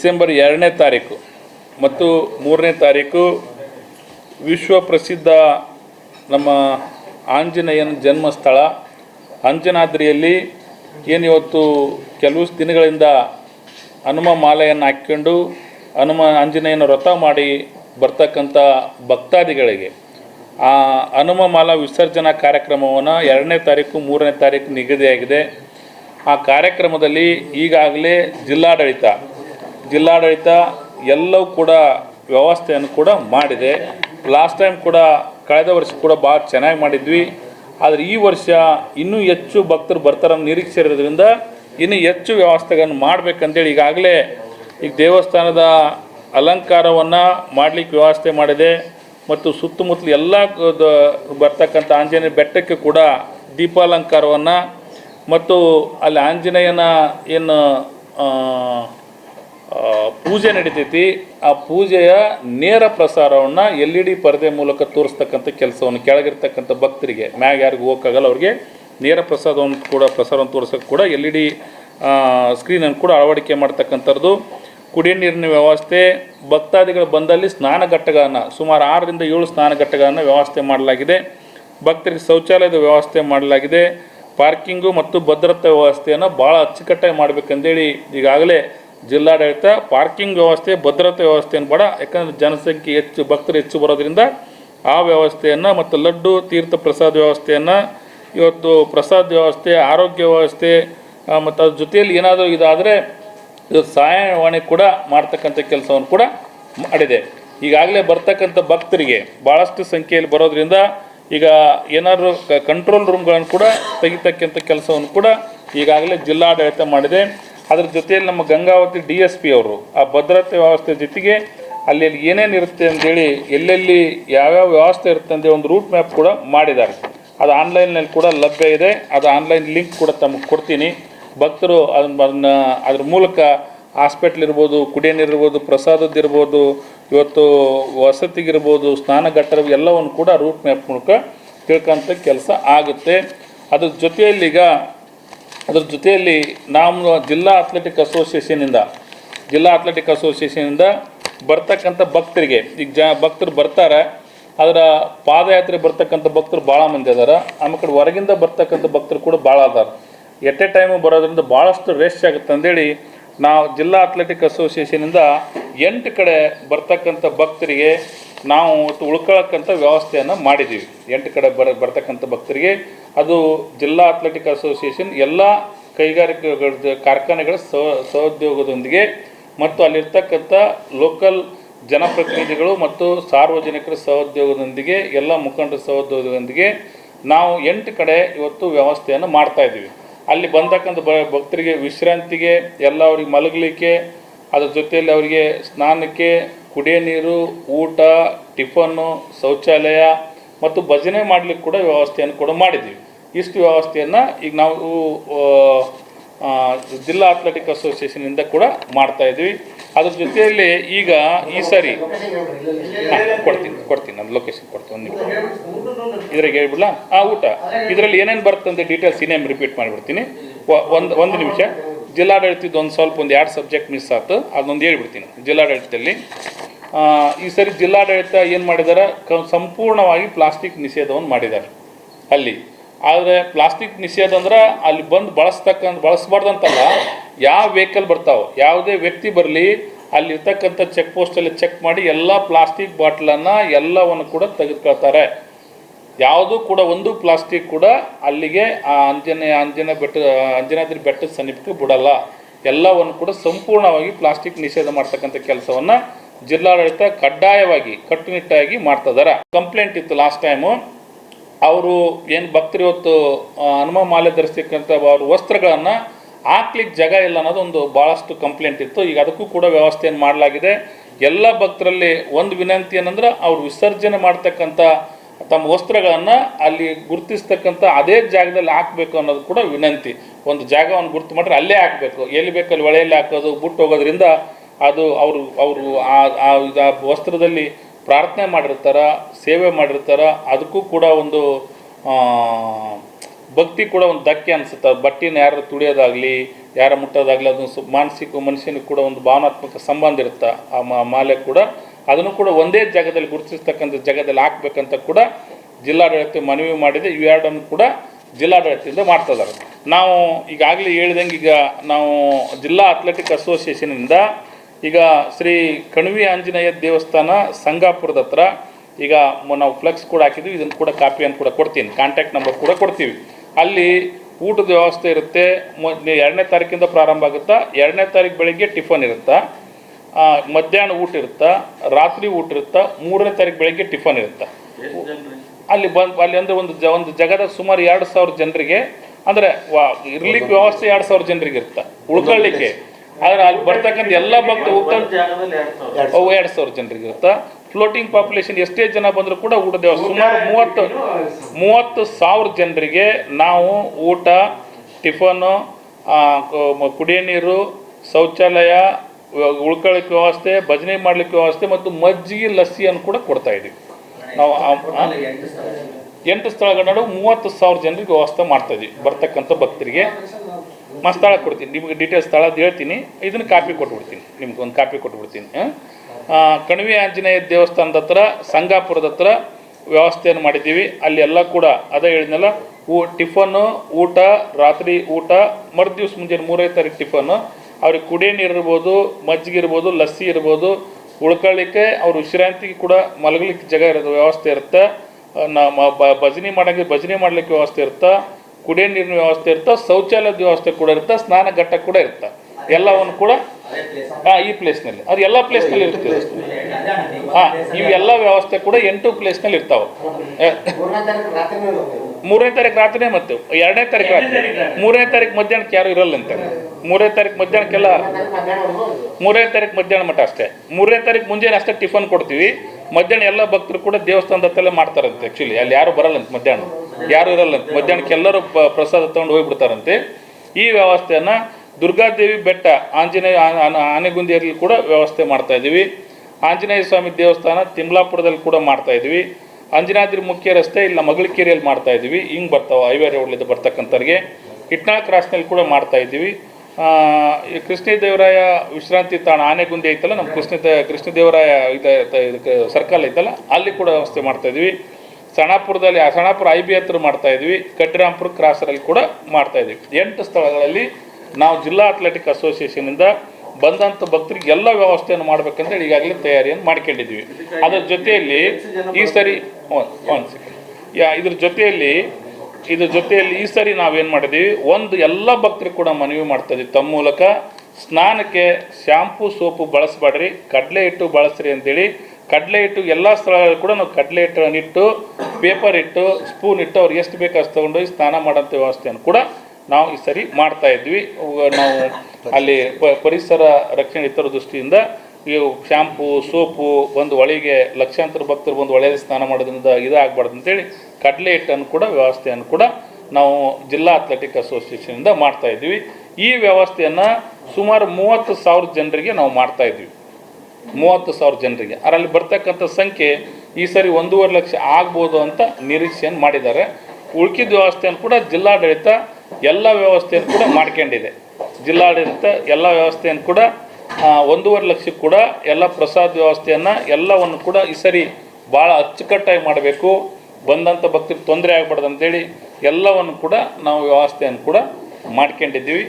December ಎರಡನೇ ತಾರೀಕು ಮತ್ತು ಮೂರನೇ ತಾರೀಕು ವಿಶ್ವ ಪ್ರಸಿದ್ಧ ನಮ್ಮ ಆಂಜನೇಯನ ಜನ್ಮಸ್ಥಳ. ಅಂಜನಾದ್ರಿಯಲ್ಲಿ ಏನಿವತ್ತು ಕೆಲವು ದಿನಗಳಿಂದ ಹನುಮ ಮಾಲೆಯನ್ನು ಹಾಕ್ಕೊಂಡು ಹನುಮ ಆಂಜನೇಯನ ವ್ರತ ಮಾಡಿ ಬರ್ತಕ್ಕಂಥ ಭಕ್ತಾದಿಗಳಿಗೆ ಆ ಹನುಮ ಮಾಲಾ ವಿಸರ್ಜನಾ ಕಾರ್ಯಕ್ರಮವನ್ನು ಎರಡನೇ ತಾರೀಕು ಮೂರನೇ ತಾರೀಕು ನಿಗದಿಯಾಗಿದೆ. ಆ ಕಾರ್ಯಕ್ರಮದಲ್ಲಿ ಈಗಾಗಲೇ ಜಿಲ್ಲಾಡಳಿತ ಜಿಲ್ಲಾಡಳಿತ ಎಲ್ಲವೂ ಕೂಡ ವ್ಯವಸ್ಥೆಯನ್ನು ಕೂಡ ಮಾಡಿದೆ. ಲಾಸ್ಟ್ ಟೈಮ್ ಕೂಡ ಕಳೆದ ವರ್ಷ ಕೂಡ ಭಾಳ ಚೆನ್ನಾಗಿ ಮಾಡಿದ್ವಿ. ಆದರೆ ಈ ವರ್ಷ ಇನ್ನೂ ಹೆಚ್ಚು ಭಕ್ತರು ಬರ್ತಾರನ್ನು ನಿರೀಕ್ಷೆ ಇರೋದ್ರಿಂದ ಇನ್ನೂ ಹೆಚ್ಚು ವ್ಯವಸ್ಥೆಗಳನ್ನು ಮಾಡಬೇಕಂತೇಳಿ ಈಗಾಗಲೇ ಈಗ ದೇವಸ್ಥಾನದ ಅಲಂಕಾರವನ್ನು ಮಾಡಲಿಕ್ಕೆ ವ್ಯವಸ್ಥೆ ಮಾಡಿದೆ. ಮತ್ತು ಸುತ್ತಮುತ್ತಲು ಎಲ್ಲ ಬರ್ತಕ್ಕಂಥ ಆಂಜನೇಯ ಬೆಟ್ಟಕ್ಕೆ ಕೂಡ ದೀಪಾಲಂಕಾರವನ್ನು ಮತ್ತು ಅಲ್ಲಿ ಆಂಜನೇಯನ ಏನು ಪೂಜೆ ನಡೀತೈತಿ. ಆ ಪೂಜೆಯ ನೇರ ಪ್ರಸಾರವನ್ನು ಎಲ್ ಇ ಡಿ ಪರದೆ ಮೂಲಕ ತೋರಿಸ್ತಕ್ಕಂಥ ಕೆಲಸವನ್ನು, ಕೆಳಗಿರ್ತಕ್ಕಂಥ ಭಕ್ತರಿಗೆ, ಮ್ಯಾಗ ಯಾರಿಗೂ ಹೋಗೋಕ್ಕಾಗಲ್ಲ, ಅವ್ರಿಗೆ ನೇರ ಪ್ರಸಾದವನ್ನು ಕೂಡ, ಪ್ರಸಾರವನ್ನು ತೋರಿಸೋಕೆ ಕೂಡ ಎಲ್ ಇ ಡಿ ಸ್ಕ್ರೀನನ್ನು ಕೂಡ ಅಳವಡಿಕೆ ಮಾಡ್ತಕ್ಕಂಥದ್ದು. ಕುಡಿಯ ನೀರಿನ ವ್ಯವಸ್ಥೆ, ಭಕ್ತಾದಿಗಳು ಬಂದಲ್ಲಿ ಸ್ನಾನಘಟ್ಟಗಳನ್ನು ಸುಮಾರು ಆರರಿಂದ ಏಳು ಸ್ನಾನಘಟ್ಟಗಳನ್ನು ವ್ಯವಸ್ಥೆ ಮಾಡಲಾಗಿದೆ. ಭಕ್ತರಿಗೆ ಶೌಚಾಲಯದ ವ್ಯವಸ್ಥೆ ಮಾಡಲಾಗಿದೆ. ಪಾರ್ಕಿಂಗು ಮತ್ತು ಭದ್ರತಾ ವ್ಯವಸ್ಥೆಯನ್ನು ಭಾಳ ಅಚ್ಚುಕಟ್ಟಾಗಿ ಮಾಡಬೇಕಂದೇಳಿ ಈಗಾಗಲೇ ಜಿಲ್ಲಾಡಳಿತ ಪಾರ್ಕಿಂಗ್ ವ್ಯವಸ್ಥೆ, ಭದ್ರತೆ ವ್ಯವಸ್ಥೆಯನ್ನು ಬೇಡ, ಯಾಕಂದರೆ ಜನಸಂಖ್ಯೆ ಹೆಚ್ಚು, ಭಕ್ತರು ಹೆಚ್ಚು ಬರೋದ್ರಿಂದ ಆ ವ್ಯವಸ್ಥೆಯನ್ನು ಮತ್ತು ಲಡ್ಡು, ತೀರ್ಥ ಪ್ರಸಾದ ವ್ಯವಸ್ಥೆಯನ್ನು, ಇವತ್ತು ಪ್ರಸಾದ ವ್ಯವಸ್ಥೆ, ಆರೋಗ್ಯ ವ್ಯವಸ್ಥೆ ಮತ್ತು ಅದ್ರ ಜೊತೆಯಲ್ಲಿ ಏನಾದರೂ ಇದಾದರೆ ಇದು ಸಹಾಯವಾಣಿ ಕೂಡ ಮಾಡ್ತಕ್ಕಂಥ ಕೆಲಸವನ್ನು ಕೂಡ ಮಾಡಿದೆ. ಈಗಾಗಲೇ ಬರ್ತಕ್ಕಂಥ ಭಕ್ತರಿಗೆ ಭಾಳಷ್ಟು ಸಂಖ್ಯೆಯಲ್ಲಿ ಬರೋದ್ರಿಂದ ಈಗ ಏನಾದರೂ ಕಂಟ್ರೋಲ್ ರೂಮ್ಗಳನ್ನು ಕೂಡ ತೆಗಿತಕ್ಕಂಥ ಕೆಲಸವನ್ನು ಕೂಡ ಈಗಾಗಲೇ ಜಿಲ್ಲಾಡಳಿತ ಮಾಡಿದೆ. ಅದ್ರ ಜೊತೆಯಲ್ಲಿ ನಮ್ಮ ಗಂಗಾವತಿ ಡಿ ಎಸ್ ಪಿ ಅವರು ಆ ಭದ್ರತೆ ವ್ಯವಸ್ಥೆ ಜೊತೆಗೆ ಅಲ್ಲಿ ಏನೇನು ಇರುತ್ತೆ ಅಂತೇಳಿ ಎಲ್ಲೆಲ್ಲಿ ಯಾವ್ಯಾವ ವ್ಯವಸ್ಥೆ ಇರುತ್ತೆ ಅಂತೇಳಿ ಒಂದು ರೂಟ್ ಮ್ಯಾಪ್ ಕೂಡ ಮಾಡಿದ್ದಾರೆ. ಅದು ಆನ್ಲೈನ್ನಲ್ಲಿ ಕೂಡ ಲಭ್ಯ ಇದೆ. ಅದು ಆನ್ಲೈನ್ ಲಿಂಕ್ ಕೂಡ ತಮಗೆ ಕೊಡ್ತೀನಿ. ಭಕ್ತರು ಅದನ್ನ ಅದ್ರ ಮೂಲಕ ಹಾಸ್ಪಿಟ್ಲ್ ಇರ್ಬೋದು, ಕುಡಿಯೋ ನೀರು ಇರ್ಬೋದು ಪ್ರಸಾದದ್ದು ಇರ್ಬೋದು, ಇವತ್ತು ವಸತಿಗಿರ್ಬೋದು ಸ್ನಾನಘಟ್ಟರ ಎಲ್ಲವನ್ನು ಕೂಡ ರೂಟ್ ಮ್ಯಾಪ್ ಮೂಲಕ ತಿಳ್ಕೊಂತ ಕೆಲಸ ಆಗುತ್ತೆ. ಅದ್ರ ಜೊತೆಯಲ್ಲಿ ಈಗ ಅದ್ರ ಜೊತೆಯಲ್ಲಿ ನಾವು ಜಿಲ್ಲಾ ಅಥ್ಲೆಟಿಕ್ ಅಸೋಸಿಯೇಷನಿಂದ ಜಿಲ್ಲಾ ಅಥ್ಲೆಟಿಕ್ ಅಸೋಸಿಯೇಷನಿಂದ ಬರ್ತಕ್ಕಂಥ ಭಕ್ತರಿಗೆ, ಈಗ ಜ, ಭಕ್ತರು ಬರ್ತಾರೆ, ಅದರ ಪಾದಯಾತ್ರೆ ಬರ್ತಕ್ಕಂಥ ಭಕ್ತರು ಭಾಳ ಮಂದಿ ಅದಾರ. ಆಮೇಲೆ ಹೊರಗಿಂದ ಬರ್ತಕ್ಕಂಥ ಭಕ್ತರು ಕೂಡ ಭಾಳ ಅದಾರ. ಎಟ್ ಎ ಟೈಮು ಬರೋದ್ರಿಂದ ಭಾಳಷ್ಟು ರೇಷ್ ಆಗುತ್ತೆ ಅಂದೇಳಿ ನಾವು ಜಿಲ್ಲಾ ಅಥ್ಲೆಟಿಕ್ ಅಸೋಸಿಯೇಷನಿಂದ ಎಂಟು ಕಡೆ ಬರ್ತಕ್ಕಂಥ ಭಕ್ತರಿಗೆ ನಾವು ಉಳ್ಕೊಳ್ಳೋಕ್ಕಂಥ ವ್ಯವಸ್ಥೆಯನ್ನು ಮಾಡಿದ್ದೀವಿ ಎಂಟು ಕಡೆ ಬರ, ಬರ್ತಕ್ಕಂಥ ಭಕ್ತರಿಗೆ ಅದು ಜಿಲ್ಲಾ ಅಥ್ಲೆಟಿಕ್ ಅಸೋಸಿಯೇಷನ್ ಎಲ್ಲ ಕೈಗಾರಿಕೆಗಳ ಕಾರ್ಖಾನೆಗಳ ಸಹ ಸಹೋದ್ಯೋಗದೊಂದಿಗೆ ಮತ್ತು ಅಲ್ಲಿರ್ತಕ್ಕಂಥ ಲೋಕಲ್ ಜನಪ್ರತಿನಿಧಿಗಳು ಮತ್ತು ಸಾರ್ವಜನಿಕರ ಸಹೋದ್ಯೋಗದೊಂದಿಗೆ ಎಲ್ಲ ಮುಖಂಡರ ಸಹೋದ್ಯೋಗದೊಂದಿಗೆ ನಾವು ಎಂಟು ಕಡೆ ಇವತ್ತು ವ್ಯವಸ್ಥೆಯನ್ನು ಮಾಡ್ತಾ ಇದ್ದೀವಿ. ಅಲ್ಲಿ ಬಂದಕ್ಕಂಥ ಭಕ್ತರಿಗೆ ವಿಶ್ರಾಂತಿಗೆ, ಎಲ್ಲ ಅವ್ರಿಗೆ ಮಲಗಲಿಕ್ಕೆ, ಅದ್ರ ಜೊತೆಯಲ್ಲಿ ಅವರಿಗೆ ಸ್ನಾನಕ್ಕೆ ಕುಡಿಯೋ ನೀರು, ಊಟ, ಟಿಫನ್ನು, ಶೌಚಾಲಯ ಮತ್ತು ಭಜನೆ ಮಾಡಲಿಕ್ಕೆ ಕೂಡ ವ್ಯವಸ್ಥೆಯನ್ನು ಕೂಡ ಮಾಡಿದ್ದೀವಿ. ಇಷ್ಟು ವ್ಯವಸ್ಥೆಯನ್ನು ಈಗ ನಾವು ಜಿಲ್ಲಾ ಅಥ್ಲೆಟಿಕ್ ಅಸೋಸಿಯೇಷನಿಂದ ಕೂಡ ಮಾಡ್ತಾ ಇದ್ದೀವಿ. ಅದ್ರ ಜೊತೆಯಲ್ಲಿ ಈಗ ಈ ಸಾರಿ ಕೊಡ್ತೀನಿ ಕೊಡ್ತೀನಿ ನಾನು ಲೊಕೇಶನ್ ಕೊಡ್ತೀನಿ, ಒಂದು ಇದ್ರಾಗ ಹೇಳ್ಬಿಡ್ಲ? ಆ, ಊಟ. ಇದರಲ್ಲಿ ಏನೇನು ಬರ್ತಂತೆ ಡೀಟೇಲ್ಸ್ ಇನ್ನೇನು ರಿಪೀಟ್ ಮಾಡಿಬಿಡ್ತೀನಿ. ಒಂದು ಒಂದು ನಿಮಿಷ. ಜಿಲ್ಲಾಡಳಿತದ ಒಂದು ಸ್ವಲ್ಪ, ಒಂದು ಎರಡು ಸಬ್ಜೆಕ್ಟ್ ಮಿಸ್ ಆಯ್ತು ಅದೊಂದು ಹೇಳ್ಬಿಡ್ತೀನಿ. ಜಿಲ್ಲಾಡಳಿತದಲ್ಲಿ ಈ ಸರಿ ಜಿಲ್ಲಾಡಳಿತ ಏನು ಮಾಡಿದ್ದಾರೆ ಸಂಪೂರ್ಣವಾಗಿ ಪ್ಲಾಸ್ಟಿಕ್ ನಿಷೇಧವನ್ನು ಮಾಡಿದ್ದಾರೆ ಅಲ್ಲಿ. ಆದರೆ ಪ್ಲಾಸ್ಟಿಕ್ ನಿಷೇಧ ಅಂದ್ರೆ ಅಲ್ಲಿ ಬಂದು ಬಳಸ್ತಕ್ಕಂಥ ಬಳಸಬಾರ್ದಂತಲ್ಲ, ಯಾವ ವೆಹಿಕಲ್ ಬರ್ತಾವೆ, ಯಾವುದೇ ವ್ಯಕ್ತಿ ಬರಲಿ, ಅಲ್ಲಿರ್ತಕ್ಕಂಥ ಚೆಕ್ ಪೋಸ್ಟಲ್ಲಿ ಚೆಕ್ ಮಾಡಿ ಎಲ್ಲ ಪ್ಲಾಸ್ಟಿಕ್ ಬಾಟ್ಲನ್ನು ಎಲ್ಲವನ್ನು ಕೂಡ ತೆಗೆದುಕೊಳ್ತಾರೆ. ಯಾವುದೂ ಕೂಡ ಒಂದು ಪ್ಲಾಸ್ಟಿಕ್ ಕೂಡ ಅಲ್ಲಿಗೆ ಆ ಅಂಜನೇಯ ಅಂಜನ ಬೆಟ್ಟ ಅಂಜನಾದ್ರಿ ಬೆಟ್ಟದ ಸಮೀಪಕ್ಕೆ ಬಿಡಲ್ಲ. ಎಲ್ಲವನ್ನು ಕೂಡ ಸಂಪೂರ್ಣವಾಗಿ ಪ್ಲಾಸ್ಟಿಕ್ ನಿಷೇಧ ಮಾಡ್ತಕ್ಕಂಥ ಕೆಲಸವನ್ನು ಜಿಲ್ಲಾಡಳಿತ ಕಡ್ಡಾಯವಾಗಿ, ಕಟ್ಟುನಿಟ್ಟಾಗಿ ಮಾಡ್ತಾ ಕಂಪ್ಲೇಂಟ್ ಇತ್ತು ಲಾಸ್ಟ್ ಟೈಮು ಅವರು ಏನು ಭಕ್ತರು ಇವತ್ತು ಹನುಮ ಮಾಲೆ ಧರಿಸ್ತಕ್ಕಂಥ ಅವ್ರ ವಸ್ತ್ರಗಳನ್ನು ಹಾಕ್ಲಿಕ್ಕೆ ಜಾಗ ಇಲ್ಲ ಅನ್ನೋದು ಒಂದು ಭಾಳಷ್ಟು ಕಂಪ್ಲೇಂಟ್ ಇತ್ತು. ಈಗ ಅದಕ್ಕೂ ಕೂಡ ವ್ಯವಸ್ಥೆಯನ್ನು ಮಾಡಲಾಗಿದೆ. ಎಲ್ಲ ಭಕ್ತರಲ್ಲಿ ಒಂದು ವಿನಂತಿ ಏನಂದ್ರೆ ಅವ್ರು ವಿಸರ್ಜನೆ ಮಾಡ್ತಕ್ಕಂಥ ತಮ್ಮ ವಸ್ತ್ರಗಳನ್ನು ಅಲ್ಲಿ ಗುರುತಿಸ್ತಕ್ಕಂಥ ಅದೇ ಜಾಗದಲ್ಲಿ ಹಾಕಬೇಕು ಅನ್ನೋದು ಕೂಡ ವಿನಂತಿ. ಒಂದು ಜಾಗವನ್ನು ಗುರುತು ಮಾಡಿದ್ರೆ ಅಲ್ಲೇ ಹಾಕಬೇಕು. ಎಲ್ಲಿ ಬೇಕಲ್ಲಿ ಹೊಳೆಯಲ್ಲಿ ಹಾಕೋದು, ಬಿಟ್ಟು ಹೋಗೋದ್ರಿಂದ ಅದು ಅವರು ಅವರು ಆ ಆ ವಸ್ತ್ರದಲ್ಲಿ ಪ್ರಾರ್ಥನೆ ಮಾಡಿರ್ತಾರ, ಸೇವೆ ಮಾಡಿರ್ತಾರ, ಅದಕ್ಕೂ ಕೂಡ ಒಂದು ಭಕ್ತಿ ಕೂಡ ಒಂದು ಧಕ್ಕೆ ಅನಿಸುತ್ತೆ. ಬಟ್ಟಿನ ಯಾರು ತುಳಿಯೋದಾಗಲಿ, ಯಾರ ಮುಟ್ಟೋದಾಗಲಿ, ಅದು ಸು, ಮಾನಸಿಕ ಮನುಷ್ಯನಿಗೆ ಕೂಡ ಒಂದು ಭಾವನಾತ್ಮಕ ಸಂಬಂಧ ಇರುತ್ತೆ, ಆ ಮಾಲೆ ಕೂಡ. ಅದನ್ನು ಕೂಡ ಒಂದೇ ಜಾಗದಲ್ಲಿ ಗುರುತಿಸ್ತಕ್ಕಂಥ ಜಾಗದಲ್ಲಿ ಹಾಕ್ಬೇಕಂತ ಕೂಡ ಜಿಲ್ಲಾಡಳಿತ ಮನವಿ ಮಾಡಿದೆ. ಇವೆರಡನ್ನು ಕೂಡ ಜಿಲ್ಲಾಡಳಿತದಿಂದ ಮಾಡ್ತಾ ಇದ್ದಾರೆ. ನಾವು ಈಗಾಗಲೇ ಹೇಳ್ದಂಗೆ ಈಗ ನಾವು ಜಿಲ್ಲಾ ಅಥ್ಲೆಟಿಕ್ ಅಸೋಸಿಯೇಷನಿಂದ ಈಗ ಶ್ರೀ ಕಣ್ವಿ ಆಂಜನೇಯ ದೇವಸ್ಥಾನ ಸಂಗಾಪುರದ ಹತ್ರ. ಈಗ ನಾವು ಫ್ಲೆಕ್ಸ್ ಕೂಡ ಹಾಕಿದ್ವಿ ಇದನ್ನು ಕೂಡ ಕಾಪಿಯನ್ನು ಕೂಡ ಕೊಡ್ತೀನಿ. ಕಾಂಟ್ಯಾಕ್ಟ್ ನಂಬರ್ ಕೂಡ ಕೊಡ್ತೀವಿ. ಅಲ್ಲಿ ಊಟದ ವ್ಯವಸ್ಥೆ ಇರುತ್ತೆ. ಎರಡನೇ ತಾರೀಕಿಂದ ಪ್ರಾರಂಭ ಆಗುತ್ತಾ? ಎರಡನೇ ತಾರೀಕು ಬೆಳಿಗ್ಗೆ ಟಿಫನ್ ಇರುತ್ತಾ? ಮಧ್ಯಾಹ್ನ ಊಟ ಇರುತ್ತಾ? ರಾತ್ರಿ ಊಟ ಇರುತ್ತಾ? ಮೂರನೇ ತಾರೀಕು ಬೆಳಿಗ್ಗೆ ಟಿಫನ್ ಇರುತ್ತಾ? ಅಲ್ಲಿ ಬಂದು ಅಲ್ಲಿ ಅಂದರೆ ಒಂದು ಜ ಒಂದು ಜಗದ ಸುಮಾರು ಎರಡು ಸಾವಿರ ಜನರಿಗೆ ಅಂದರೆ ವಾ- ಇರ್ಲಿಕ್ಕೆ ವ್ಯವಸ್ಥೆ ಎರಡು ಸಾವಿರ ಜನರಿಗೆ ಇರುತ್ತೆ? ಉಳ್ಕೊಳ್ಳಿಕ್ಕೆ. ಆದ್ರೆ ಅಲ್ಲಿ ಬರ್ತಕ್ಕಂಥ ಎಲ್ಲ ಭಕ್ತ ಹೋಗ್ತಾರೆ ಎರಡು ಸಾವಿರ. ಜನರಿಗೆ ಇರುತ್ತೆ? ಫ್ಲೋಟಿಂಗ್ ಪಾಪ್ಯುಲೇಷನ್ ಎಷ್ಟೇ ಜನ ಬಂದರೂ ಕೂಡ ಊಟದ ವ್ಯವಸ್ಥೆ ಸುಮಾರು ಮೂವತ್ತು ಮೂವತ್ತು ಸಾವಿರ ಜನರಿಗೆ ನಾವು ಊಟ ಟಿಫನ್ನು ಕುಡಿಯ ನೀರು ಶೌಚಾಲಯ ಉಳ್ಕೊಳ್ಳಿಕ್ಕೆ ವ್ಯವಸ್ಥೆ ಭಜನೆ ಮಾಡ್ಲಿಕ್ಕೆ ವ್ಯವಸ್ಥೆ ಮತ್ತು ಮಜ್ಜಿಗೆ ಲಸ್ಸಿಯನ್ನು ಕೂಡ ಕೊಡ್ತಾ ಇದ್ದೀವಿ. ನಾವು ಎಂಟು ಸ್ಥಳಗಳ ನಡುವೆ ಮೂವತ್ತು ಸಾವಿರ ಜನರಿಗೆ ವ್ಯವಸ್ಥೆ ಮಾಡ್ತಾ ಇದೀವಿ ಬರ್ತಕ್ಕಂಥ ಭಕ್ತರಿಗೆ. ಮಾ ಸ್ಥಳ ಕೊಡ್ತೀನಿ. ನಿಮಗೆ ಡೀಟೇಲ್ಸ್ ಸ್ಥಳ ಹೇಳ್ತೀನಿ. ಇದನ್ನು ಕಾಪಿ ಕೊಟ್ಬಿಡ್ತೀನಿ. ನಿಮ್ಗೆ ಒಂದು ಕಾಪಿ ಕೊಟ್ಬಿಡ್ತೀನಿ. ಕಣಿವೆ ಆಂಜನೇಯ ದೇವಸ್ಥಾನದ ಹತ್ರ, ಸಂಗಾಪುರದ ಹತ್ರ ವ್ಯವಸ್ಥೆಯನ್ನು ಮಾಡಿದ್ದೀವಿ. ಅಲ್ಲಿ ಎಲ್ಲ ಕೂಡ ಅದೇ ಹೇಳಿದ್ನಲ್ಲ, ಊ ಟಿಫನ್ನು ಊಟ, ರಾತ್ರಿ ಊಟ ಮರು ದಿವ್ಸ ಮುಂಜಾನೆ ಮೂರನೇ ತಾರೀಕು ಟಿಫನ್ನು ಅವ್ರಿಗೆ ಕುಡಿಯೋ ನೀರು ಇರ್ಬೋದು, ಮಜ್ಜಿಗೆ ಇರ್ಬೋದು, ಲಸ್ಸಿ ಇರ್ಬೋದು. ಉಳ್ಕೊಳ್ಳಿಕ್ಕೆ ಅವ್ರ ವಿಶ್ರಾಂತಿಗೆ ಕೂಡ ಮಲಗಲಿಕ್ಕೆ ಜಾಗ ಇರೋದು ವ್ಯವಸ್ಥೆ ಇರುತ್ತೆ. ನಮ್ಮ ಭಜನೆ ಮಾಡೋಂಗೆ ಭಜನೆ ಮಾಡಲಿಕ್ಕೆ ವ್ಯವಸ್ಥೆ ಇರುತ್ತೆ. ಕುಡಿಯೋ ನೀರಿನ ವ್ಯವಸ್ಥೆ ಇರುತ್ತೆ, ಶೌಚಾಲಯದ ವ್ಯವಸ್ಥೆ ಕೂಡ ಇರುತ್ತೆ, ಸ್ನಾನ ಘಟ್ಟ ಕೂಡ ಇರುತ್ತೆ? ಎಲ್ಲವನ್ನು ಕೂಡ ಹಾಂ ಈ ಪ್ಲೇಸ್ನಲ್ಲಿ ಅದು ಎಲ್ಲ ಪ್ಲೇಸ್ನಲ್ಲಿ ಇರ್ತದೆ ಹಾಂ ಇವೆಲ್ಲ ವ್ಯವಸ್ಥೆ ಕೂಡ ಎಂಟು ಪ್ಲೇಸ್ನಲ್ಲಿ ಇರ್ತಾವೆ. ಮೂರನೇ ತಾರೀಕು ರಾತ್ರಿನೇ ಮತ್ತೆ, ಎರಡನೇ ತಾರೀಕು ರಾತ್ರಿ. ಮೂರನೇ ತಾರೀಕು ಮಧ್ಯಾಹ್ನಕ್ಕೆ ಯಾರು ಇರಲ್ಲ ಅಂತ. ಮೂರನೇ ತಾರೀಕು ಮಧ್ಯಾಹ್ನಕ್ಕೆಲ್ಲ ಮೂರನೇ ತಾರೀಕು ಮಧ್ಯಾಹ್ನ ಮಟ್ಟ ಅಷ್ಟೇ. ಮೂರನೇ ತಾರೀಕು ಮುಂಜಾನೆ ಅಷ್ಟೇ ಟಿಫನ್ ಕೊಡ್ತೀವಿ. ಮಧ್ಯಾಹ್ನ ಎಲ್ಲ ಭಕ್ತರು ಕೂಡ ದೇವಸ್ಥಾನದ ಮಾಡ್ತಾರೆ ಮಾಡ್ತಾರಂತೆ ಆ್ಯಕ್ಚುಲಿ ಅಲ್ಲಿ ಯಾರು ಬರಲ್ಲಂತೆ ಮಧ್ಯಾಹ್ನ. ಯಾರು ಇರಲ್ಲ. ಮಧ್ಯಾಹ್ನಕ್ಕೆ ಎಲ್ಲರೂ ಪ್ರಸಾದ ತಗೊಂಡು ಹೋಗಿಬಿಡ್ತಾರಂತೆ. ಈ ವ್ಯವಸ್ಥೆಯನ್ನು ದುರ್ಗಾದೇವಿ ಬೆಟ್ಟ, ಆಂಜನೇಯ ಆನೆಗುಂದಿಯಲ್ಲಿ ಕೂಡ ವ್ಯವಸ್ಥೆ ಮಾಡ್ತಾ ಇದ್ದೀವಿ. ಆಂಜನೇಯ ಸ್ವಾಮಿ ದೇವಸ್ಥಾನ ತಿಮ್ಲಾಪುರದಲ್ಲಿ ಕೂಡ ಮಾಡ್ತಾ ಇದ್ದೀವಿ. ಅಂಜನಾದ್ರಿ ಮುಖ್ಯ ರಸ್ತೆ ಇಲ್ಲ ಮಗಳಕೇರಿಯಲ್ಲಿ ಮಾಡ್ತಾ ಇದ್ದೀವಿ. ಹಿಂಗೆ ಬರ್ತಾವೆ ಹೈವೇ ರೋಡ್ಲಿಂದ ಬರ್ತಕ್ಕಂಥವ್ರಿಗೆ. ಇಟ್ನಾಳ್ ಕ್ರಾಸ್ನಲ್ಲಿ ಕೂಡ ಮಾಡ್ತಾ ಇದ್ದೀವಿ. ಕೃಷ್ಣದೇವರಾಯ ವಿಶ್ರಾಂತಿ ತಾಣ ಆನೆಗುಂದಿ ಐತಲ್ಲ, ನಮ್ಮ ಕೃಷ್ಣ ಕೃಷ್ಣದೇವರಾಯ ಇದೆ ಇದಕ್ಕೆ ಸರ್ಕಲ್ ಐತಲ್ಲ, ಅಲ್ಲಿ ಕೂಡ ವ್ಯವಸ್ಥೆ ಮಾಡ್ತಾ ಇದ್ವಿ ಸಣಾಪುರದಲ್ಲಿ ಸಣಾಪುರ ಐ ಬಿ ಹತ್ರ ಮಾಡ್ತಾ ಇದ್ವಿ. ಕಡ್ಡಿರಾಂಪುರ ಕ್ರಾಸರಲ್ಲಿ ಕೂಡ ಮಾಡ್ತಾ ಇದ್ವಿ. ಎಂಟು ಸ್ಥಳಗಳಲ್ಲಿ ನಾವು ಜಿಲ್ಲಾ ಅಥ್ಲೆಟಿಕ್ ಅಸೋಸಿಯೇಷನಿಂದ ಬಂದಂಥ ಭಕ್ತರಿಗೆ ಎಲ್ಲ ವ್ಯವಸ್ಥೆಯನ್ನು ಮಾಡ್ಬೇಕಂತೇಳಿ ಈಗಾಗಲೇ ತಯಾರಿಯನ್ನು ಮಾಡ್ಕೊಂಡಿದ್ವಿ. ಅದರ ಜೊತೆಯಲ್ಲಿ ಈ ಸರಿ ಯಾ, ಇದ್ರ ಜೊತೆಯಲ್ಲಿ ಇದ್ರ ಜೊತೆಯಲ್ಲಿ ಈ ಸರಿ ನಾವೇನು ಮಾಡಿದ್ದೀವಿ ಒಂದು ಎಲ್ಲ ಭಕ್ತರಿಗೆ ಕೂಡ ಮನವಿ ಮಾಡ್ತಾ ಇದ್ದೀವಿ ತಮ್ಮ ಮೂಲಕ ಸ್ನಾನಕ್ಕೆ ಶಾಂಪೂ, ಸೋಪು ಬಳಸಬೇಡ್ರಿ, ಕಡಲೆ ಹಿಟ್ಟು ಬಳಸ್ರಿ ಅಂತೇಳಿ ಕಡಲೆ ಹಿಟ್ಟು ಎಲ್ಲ ಸ್ಥಳಗಳಲ್ಲಿ ಕೂಡ ನಾವು ಕಡಲೆ ಹಿಟ್ಟನ್ನು ಇಟ್ಟು ಪೇಪರ್ ಇಟ್ಟು ಸ್ಪೂನ್ ಇಟ್ಟು ಅವ್ರು ಎಷ್ಟು ಬೇಕು ಅಷ್ಟು ತೊಗೊಂಡೋಗಿ ಸ್ನಾನ ಮಾಡೋಂಥ ವ್ಯವಸ್ಥೆಯನ್ನು ಕೂಡ ನಾವು ಈ ಸರಿ ಮಾಡ್ತಾ ಇದ್ವಿ. ನಾವು ಅಲ್ಲಿ ಪರಿಸರ ರಕ್ಷಣೆ ಇತರ ದೃಷ್ಟಿಯಿಂದ ಇವು ಶಾಂಪೂ ಸೋಪು ಒಂದು ಹೊಳೆಗೆ ಲಕ್ಷಾಂತರ ಭಕ್ತರು ಬಂದು ಹೊಳೆಯಲ್ಲಿ ಸ್ನಾನ ಮಾಡೋದ್ರಿಂದ ಇದಾಗಬಾರ್ದು ಅಂತೇಳಿ ಕಡಲೆ ಹಿಟ್ಟನ್ನು ಕೂಡ ವ್ಯವಸ್ಥೆಯನ್ನು ಕೂಡ ನಾವು ಜಿಲ್ಲಾ ಅಥ್ಲೆಟಿಕ್ ಅಸೋಸಿಯೇಷನಿಂದ ಮಾಡ್ತಾ ಇದ್ವಿ. ಈ ವ್ಯವಸ್ಥೆಯನ್ನು ಸುಮಾರು ಮೂವತ್ತು ಸಾವಿರ ಜನರಿಗೆ ನಾವು ಮಾಡ್ತಾ ಇದ್ವಿ. ಮೂವತ್ತು ಸಾವಿರ ಜನರಿಗೆ. ಅದರಲ್ಲಿ ಬರ್ತಕ್ಕಂಥ ಸಂಖ್ಯೆ ಈ ಸರಿ ಒಂದೂವರೆ ಲಕ್ಷ ಆಗ್ಬೋದು ಅಂತ ನಿರೀಕ್ಷೆಯನ್ನು ಮಾಡಿದ್ದಾರೆ. ಉಳ್ಕಿದ ವ್ಯವಸ್ಥೆಯನ್ನು ಕೂಡ ಜಿಲ್ಲಾಡಳಿತ ಎಲ್ಲ ವ್ಯವಸ್ಥೆಯನ್ನು ಕೂಡ ಮಾಡ್ಕೊಂಡಿದೆ. ಜಿಲ್ಲಾಡಳಿತ ಎಲ್ಲ ವ್ಯವಸ್ಥೆಯನ್ನು ಕೂಡ ಒಂದೂವರೆ ಲಕ್ಷಕ್ಕೆ ಕೂಡ ಎಲ್ಲ ಪ್ರಸಾದ ವ್ಯವಸ್ಥೆಯನ್ನು ಎಲ್ಲವನ್ನು ಕೂಡ ಈ ಸರಿ ಭಾಳ ಅಚ್ಚುಕಟ್ಟಾಗಿ ಮಾಡಬೇಕು. ಬಂದಂಥ ಭಕ್ತರಿಗೆ ತೊಂದರೆ ಆಗಬಾರ್ದು ಅಂತೇಳಿ ಎಲ್ಲವನ್ನು ಕೂಡ ನಾವು ವ್ಯವಸ್ಥೆಯನ್ನು ಕೂಡ ಮಾಡ್ಕೊಂಡಿದ್ದೀವಿ.